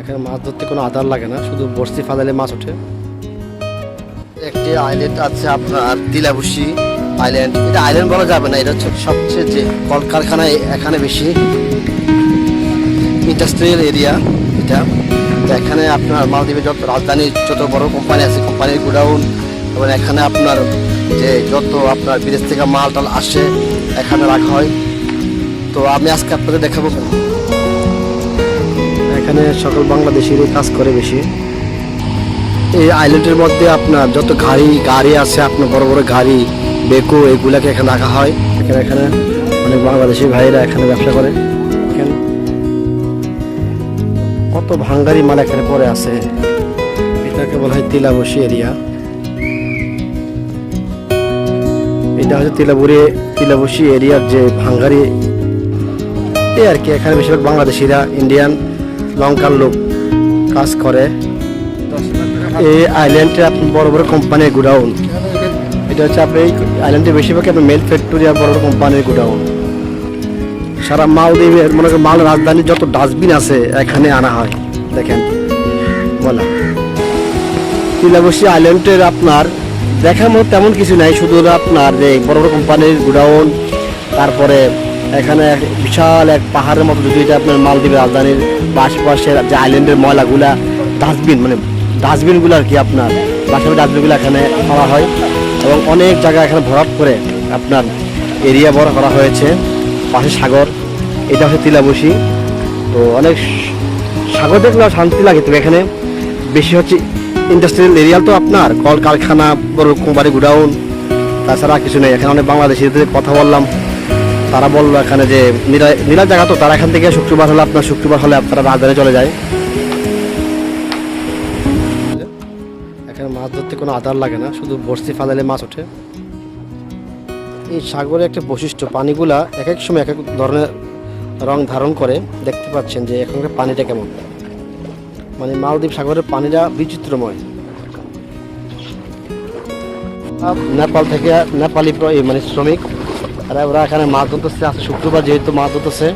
এখানে মাছ ধরতে কোনো আধার লাগে না, শুধু বড়শি ফাদালে মাছ ওঠে। একটি আইল্যান্ড আছে আপনার তিলাবুসি আইল্যান্ড এটা আইল্যান্ড বলা যাবে না, এটা হচ্ছে সবচেয়ে যে কলকারখানা এখানে বেশি ইন্ডাস্ট্রিয়াল এরিয়া এটা। এখানে আপনার মালদ্বীপের যত রাজধানীর যত বড় কোম্পানি আছে কোম্পানির গোডাউন, এবং এখানে আপনার যে যত আপনার বিদেশ থেকে মাল টাল আসে, এখানে রাখা হয়। তো আমি আজকে আপনাদের দেখাবো। এখানে সকল বাংলাদেশিরই কাজ করে বেশি। এই আইল্যান্ডের মধ্যে আপনার যত গাড়ি গাড়ি আছে, আপনার বড় বড় গাড়ি, বেকো, এগুলাকে এখানে রাখা হয়। এখানে এখানে অনেক বাংলাদেশি ভাইরা এখানে ব্যবসা করে। এখানে কত ভাঙ্গারি মাল এখানে পরে আছে। এটাকে বলা হয় তিলাবসি এরিয়া। এটা হচ্ছে তিলাবুরি তিলাবসি এরিয়ার যে ভাঙ্গারি। এই আর কি, এখানে বেশিরভাগ বাংলাদেশিরা ইন্ডিয়ান লঙ্কার লোক কাজ করে। এই আইল্যান্ডে আপনি বড় বড় কোম্পানির গোডাউন। এটা হচ্ছে আপনি এই আইল্যান্ডে বেশিরভাগ আপনার মেল ফ্যাক্টরি আর বড় বড় কোম্পানির গোডাউন। সারা মালদ্বীপের, মনে মাল রাজধানীর যত ডাস্টবিন আছে, এখানে আনা হয়। দেখেন বলা তিলাবসী আইল্যান্ডের আপনার দেখার মতো তেমন কিছু নাই, শুধু আপনার যে বড় বড় কোম্পানির গোডাউন, তারপরে এখানে এক বিশাল এক পাহাড়ের মতো যদি এটা আপনার মালদ্বীপের রাজধানীর আশপাশের যে আইল্যান্ডের ময়লাগুলা ডাস্টবিন মানে ডাস্টবিনগুলো আর কি আপনার বাসায় ডাস্টবিনগুলো এখানে করা হয় এবং অনেক জায়গা এখানে ভরাট করে আপনার এরিয়া বড় করা হয়েছে। পাশে সাগর, এটা হচ্ছে তিলাবসী তো অনেক সাগর দেখলে শান্তি লাগে, তবে এখানে বেশি হচ্ছে ইন্ডাস্ট্রিয়াল এরিয়া তো আপনার কল কারখানা বড় কোম্পানি, গোডাউন, তাছাড়া কিছু নেই। এখানে অনেক বাংলাদেশিদের কথা বললাম। তারা বলল এখানে যে নিরাজ জায়গা তো, তারা এখান থেকে শুক্রবার হলে আপনার শুক্রবার হলে আপনারা রাজধানী চলে যায়। এখানে মাছ ধরতে কোনো আধার লাগে না, শুধু বড়শি ফাদালে মাছ ওঠে। এই সাগরের একটা বৈশিষ্ট্য, পানিগুলা এক এক সময় এক এক ধরনের রং ধারণ করে। দেখতে পাচ্ছেন যে এখানকার পানিটা কেমন। মানে মালদ্বীপ সাগরের পানিটা বিচিত্রময়। নেপাল থেকে নেপালি মানে শ্রমিক তারা ওরা এখানে মাছ ধরতেছে, আজকে শুক্রবার যেহেতু মাছ ধরতেছে,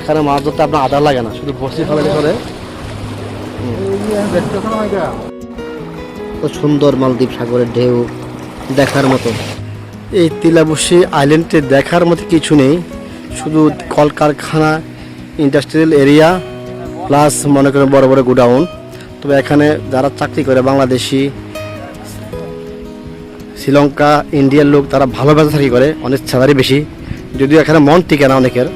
এখানে মাছ ধরতে আপনার আধার লাগে না, শুধু বসি ফেলে করে সুন্দর মালদ্বীপ সাগরের ঢেউ দেখার মতো। এই তিলাবসী আইল্যান্ডে দেখার মতো কিছু নেই, শুধু কলকারখানা ইন্ডাস্ট্রিয়াল এরিয়া প্লাস মনে করেন বড় বড় গোডাউন। তবে এখানে যারা চাকরি করে, বাংলাদেশি শ্রীলঙ্কা, ইন্ডিয়ার লোক তারা ভালো থাকি করে, অনেক স্যালারি বেশি। যদিও এখানে মন টিকে না অনেকের।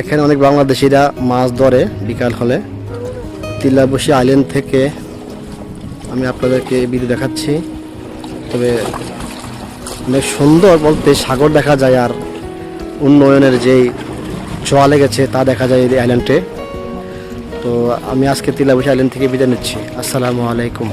এখানে অনেক বাংলাদেশিরা মাছ ধরে বিকাল হলে। তিলাবসী আইল্যান্ড থেকে আমি আপনাদেরকে ভিডিও দেখাচ্ছি। তবে অনেক সুন্দর বলতে সাগর দেখা যায় আর উন্নয়নের যেই ছোঁয়া লেগেছে তা দেখা যায় এই আইল্যান্ডে তো আমি আজকে তিলাবসী আইল্যান্ড থেকে বিদায় নিচ্ছি। আসসালামু আলাইকুম।